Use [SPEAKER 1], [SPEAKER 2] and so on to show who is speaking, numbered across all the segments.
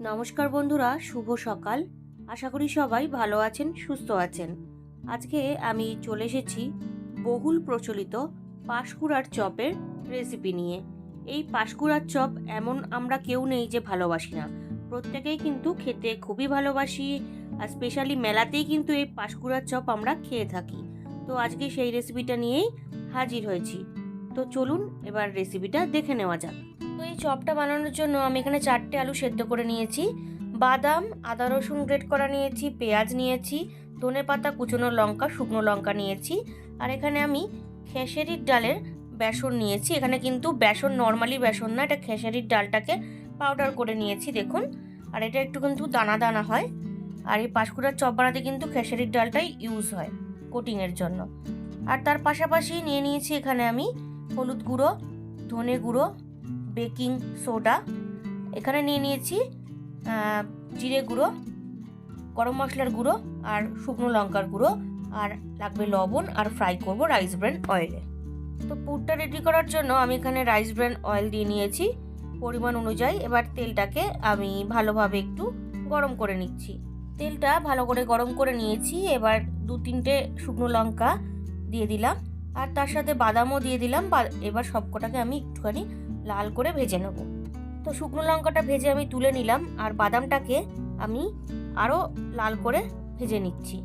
[SPEAKER 1] নমস্কার বন্ধুরা, শুভ সকাল। আশা করি সবাই ভালো আছেন, সুস্থ আছেন। আজকে আমি চলে এসেছি বহুল প্রচলিত পাশকুড়ার চপের রেসিপি নিয়ে। এই পাশকুড়ার চপ এমন আমরা কেউ নেই যে ভালোবাসি না। প্রত্যেকেই কিন্তু খেতে খুবই ভালোবাসি, আর স্পেশালি মেলাতেই কিন্তু এই পাশকুড়ার চপ আমরা খেয়ে থাকি। তো আজকে সেই রেসিপিটা নিয়েই হাজির হয়েছি। তো চলুন, এবার রেসিপিটা দেখে নেওয়া যাক। তো এই চপটা বানানোর জন্য আমি এখানে চারটে আলু সেদ্ধ করে নিয়েছি। বাদাম, আদা রসুন গ্রেট করা নিয়েছি, পেঁয়াজ নিয়েছি, ধনে পাতা, কুচনো লঙ্কা, শুকনো লঙ্কা নিয়েছি। আর এখানে আমি খেসারির ডালের বেসন নিয়েছি। এখানে কিন্তু বেসন নর্মালি বেসন না, এটা খেসারির ডালটাকে পাউডার করে নিয়েছি, দেখুন। আর এটা একটু কিন্তু দানা দানা হয়। আর এই পাঁশকুড়ার চপ বানাতে কিন্তু খেসারির ডালটাই ইউজ হয় কোটিংয়ের জন্য। আর তার পাশাপাশি নিয়ে নিয়েছি এখানে আমি হলুদ গুঁড়ো, ধনে গুঁড়ো বেকিং সোডা। এখানে নিয়ে নিয়েছি জিরে গুঁড়ো, গরম মশলার গুঁড়ো আর শুকনো লঙ্কার গুঁড়ো আর লাগবে লবণ আর ফ্রাই করব রাইস ব্র্যান্ড অয়েলে তো পুরটা রেডি করার জন্য আমি এখানে রাইস ব্র্যান্ড অয়েল দিয়ে নিয়েছি। পরিমাণ অনুযায়ী এবার তেলটাকে আমি ভালোভাবে একটু গরম করে নিচ্ছি। তেলটা ভালো করে গরম করে নিয়েছি, এবার দু তিনটে শুকনো লঙ্কা দিয়ে দিলাম। আর তার সাথে বাদামও দিয়ে দিলাম এবার সবকটাকে আমি একটুখানি লাল করে ভেজে নেব। তো শুকনো লঙ্কাটা ভেজে আমি তুলে নিলাম আর বাদামটাকে আমি আরও লাল করে ভেজে নিচ্ছি।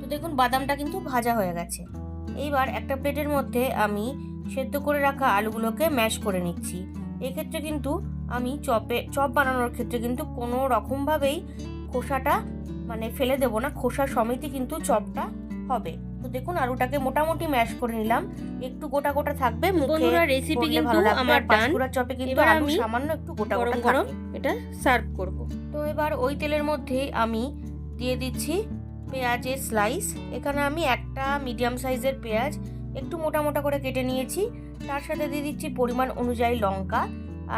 [SPEAKER 1] তো দেখুন বাদামটা কিন্তু ভাজা হয়ে গেছে। এইবার একটা প্লেটের মধ্যে আমি সেদ্ধ করে রাখা আলুগুলোকে ম্যাশ করে নিচ্ছি। এক্ষেত্রে কিন্তু আমি চপে, চপ বানানোর ক্ষেত্রে কিন্তু কোনো রকমভাবেই খোসাটা মানে ফেলে দেবো না, খোসা সমেতই কিন্তু চপটা হবে। দেখুন আলুটাকে মোটামুটি ম্যাশ করে নিলাম। একটু গোটা গোটা থাকবে
[SPEAKER 2] বন্ধুরা রেসিপি কিন্তু আমার ডান
[SPEAKER 1] চপে কিন্তু আলু
[SPEAKER 2] আমি
[SPEAKER 1] সামান্য একটু গোটা গোটা
[SPEAKER 2] গরম এটা সার্ভ করব।
[SPEAKER 1] তো এবার ওই তেলের মধ্যেই আমি দিয়ে দিচ্ছি পেঁয়াজের স্লাইস এখানে আমি একটা মিডিয়াম সাইজের পেঁয়াজ একটু মোটা মোটা করে কেটে নিয়েছি। তার সাথে দিয়ে দিচ্ছি পরিমাণ অনুযায়ী লঙ্কা।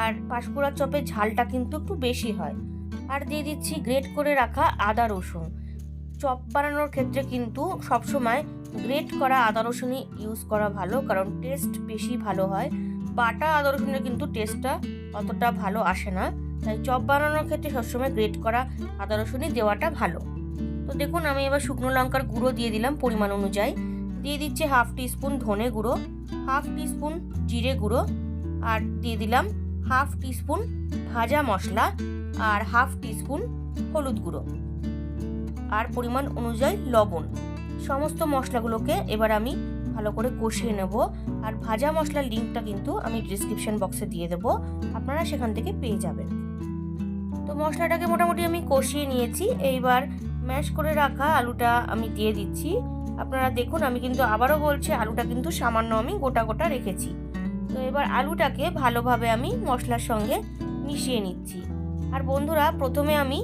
[SPEAKER 1] আর পাঁশকুড়ার চপের ঝালটা কিন্তু একটু বেশি হয়। আর দিয়ে দিচ্ছি গ্রেট করে রাখা আদা রসুন। চপ বানানোর ক্ষেত্রে কিন্তু সবসময় গ্রেট করা আদা রসুনই ইউজ করা ভালো, কারণ টেস্ট বেশি ভালো হয়। বাটা আদা রসুনের কিন্তু টেস্টটা অতটা ভালো আসে না। তাই চপ বানানোর ক্ষেত্রে সবসময় গ্রেট করা আদা রসুনই দেওয়াটা ভালো। তো দেখুন, আমি এবার শুকনো লঙ্কার গুঁড়ো দিয়ে দিলাম পরিমাণ অনুযায়ী। দিয়ে দিচ্ছি হাফ টিস্পুন ধনে গুঁড়ো হাফ টিস্পুন জিরে গুঁড়ো, আর দিয়ে দিলাম হাফ টিস্পুন ভাজা মশলা আর হাফ টিস্পুন হলুদ গুঁড়ো। আর পরিমাণ অনুযায়ী লবণ। সমস্ত মশলাগুলোকে এবার আমি ভালো করে কষিয়ে নেব। আর ভাজা মশলার লিঙ্কটা কিন্তু আমি ডিসক্রিপশন বক্সে দিয়ে দেবো। আপনারা সেখান থেকে পেয়ে যাবেন। তো মশলাটাকে মোটামুটি আমি কষিয়ে নিয়েছি। এইবার ম্যাশ করে রাখা আলুটা আমি দিয়ে দিচ্ছি। আপনারা দেখুন, আমি কিন্তু আবারও বলছি, আলুটা কিন্তু সামান্য আমি গোটা গোটা রেখেছি। তো এবার আলুটাকে ভালোভাবে আমি মশলার সঙ্গে মিশিয়ে নিচ্ছি। আর বন্ধুরা, প্রথমে আমি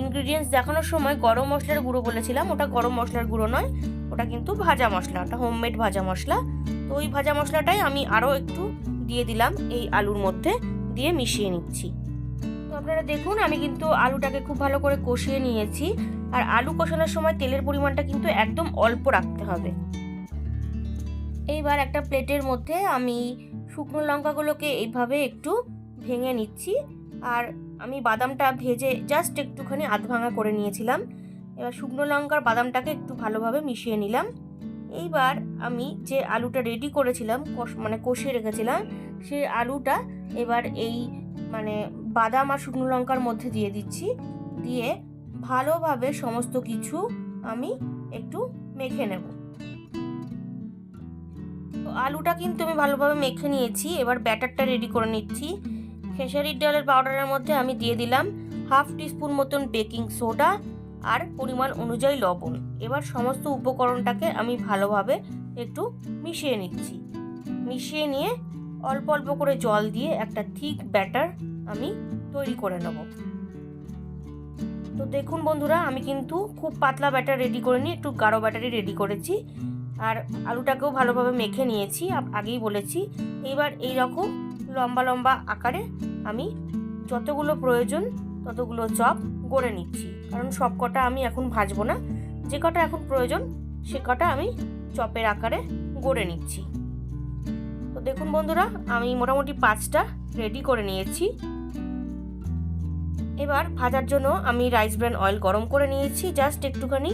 [SPEAKER 1] ইনগ্রিডিয়েন্টস দেখানোর সময় গরম মশলার গুঁড়ো বলেছিলাম। ওটা গরম মশলার গুঁড়ো নয়, ওটা কিন্তু ভাজা মশলা, ওটা হোমমেড ভাজা মশলা। তো ওই ভাজা মশলাটাই আমি আরও একটু দিয়ে দিলাম এই আলুর মধ্যে দিয়ে মিশিয়ে নিচ্ছি। তো আপনারা দেখুন, আমি কিন্তু আলুটাকে খুব ভালো করে কষিয়ে নিয়েছি। আর আলু কষানোর সময় তেলের পরিমাণটা কিন্তু একদম অল্প রাখতে হবে। এইবার একটা প্লেটের মধ্যে আমি শুকনো লঙ্কাগুলোকে এইভাবে একটু ভেঙে নিচ্ছি। আর আমি বাদামটা ভেজে জাস্ট একটুখানি আধ ভাঙা করে নিয়েছিলাম। এবার শুকনো লঙ্কার বাদামটাকে একটু ভালোভাবে মিশিয়ে নিলাম। এইবার আমি যে আলুটা রেডি করেছিলাম মানে কষিয়ে রেখেছিলাম, সেই আলুটা এবার এই মানে বাদাম আর শুকনো লঙ্কার মধ্যে দিয়ে দিচ্ছি। দিয়ে ভালোভাবে সমস্ত কিছু আমি একটু মেখে নেব। আলুটা কিন্তু আমি ভালোভাবে মেখে নিয়েছি। এবার ব্যাটারটা রেডি করে নিচ্ছি। খেসারির ডালের পাউডারের মধ্যে আমি দিয়ে দিলাম হাফ টিস্পুন মতন বেকিং সোডা আর পরিমাণ অনুযায়ী লবণ। এবার সমস্ত উপকরণটাকে আমি ভালোভাবে একটু মিশিয়ে নিচ্ছি। মিশিয়ে নিয়ে অল্প অল্প করে জল দিয়ে একটা থিক ব্যাটার আমি তৈরি করে নেব। তো দেখুন বন্ধুরা, আমি কিন্তু খুব পাতলা ব্যাটার রেডি করে নিই একটু গাঢ় ব্যাটারই রেডি করেছি। আর আলুটাকেও ভালোভাবে মেখে নিয়েছি আগেই বলেছি। এবার এই রকম লম্বা লম্বা আকারে আমি যতগুলো প্রয়োজন, ততগুলো চপ গড়ে নিচ্ছি। কারণ সব কটা আমি এখন ভাজবো না। যে কটা এখন প্রয়োজন, সে কটা আমি চপের আকারে গড়ে নিচ্ছি। তো দেখুন বন্ধুরা, আমি মোটামুটি পাঁচটা রেডি করে নিয়েছি। এবার ভাজার জন্য আমি রাইস ব্র্যান অয়েল গরম করে নিয়েছি। জাস্ট একটুখানি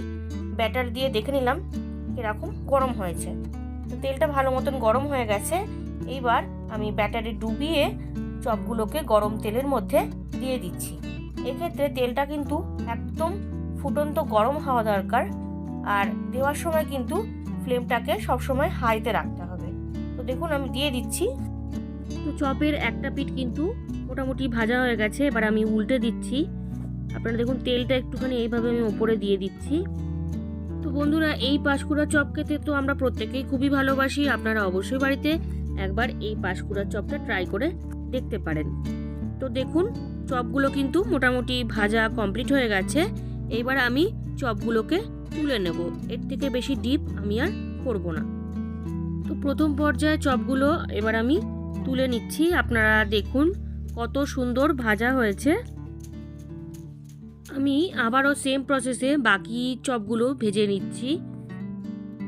[SPEAKER 1] ব্যাটার দিয়ে দেখে নিলাম কীরকম গরম হয়েছে। তো তেলটা ভালো মতন গরম হয়ে গেছে। এইবার আমি ব্যাটারে ডুবিয়ে চপগুলোকে গরম তেলের মধ্যে দিয়ে দিচ্ছি। এক্ষেত্রে তেলটা কিন্তু একদম ফুটন্ত গরম হওয়া দরকার আর দেওয়ার সময় কিন্তু ফ্লেমটাকে সবসময় হাইতে রাখতে হবে। তো দেখুন, আমি দিয়ে দিচ্ছি। তো চপের একটা পিঠ কিন্তু মোটামুটি ভাজা হয়ে গেছে, এবার আমি উল্টে দিচ্ছি। আপনারা দেখুন, তেলটা একটুখানি এইভাবে আমি ওপরে দিয়ে দিচ্ছি। তো বন্ধুরা, এই পাঁশকুড়া চপ খেতে তো আমরা প্রত্যেকেই খুবই ভালোবাসি। আপনারা অবশ্যই বাড়িতে একবার এই পাঁশকুড়ার চপটা ট্রাই করে দেখতে পারেন। তো দেখুন, চপগুলো কিন্তু মোটামুটি ভাজা কমপ্লিট হয়ে গেছে। এইবার আমি চপগুলোকে তুলে নেব। এর থেকে বেশি ডিপ আমি আর করব না। তো প্রথম পর্যায়ে চপগুলো এবার আমি তুলে নিচ্ছি। আপনারা দেখুন কত সুন্দর ভাজা হয়েছে। আমি আবারও সেম প্রসেসে বাকি চপগুলো ভেজে নিচ্ছি।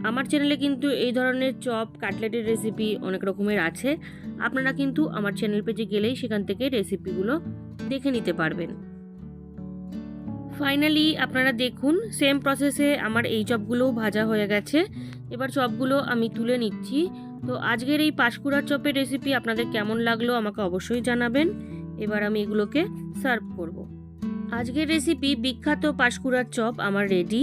[SPEAKER 1] আমার চ্যানেলে কিন্তু এই ধরনের চপ কাটলেটের রেসিপি অনেক রকমের আছে। আপনারা কিন্তু আমার চ্যানেল পেজে গেলেই সেখান থেকে রেসিপিগুলো দেখে নিতে পারবেন। ফাইনালি আপনারা দেখুন সেম প্রসেসে আমার এই চপগুলোও ভাজা হয়ে গেছে। এবার চপগুলো আমি তুলে নিচ্ছি। তো আজকের এই পাঁশকুড়ার চপের রেসিপি আপনাদের কেমন লাগল আমাকে অবশ্যই জানাবেন। এবার আমি এগুলোকে সার্ভ করব। আজকের রেসিপি বিখ্যাত পাঁশকুড়ার চপ, আমার রেডি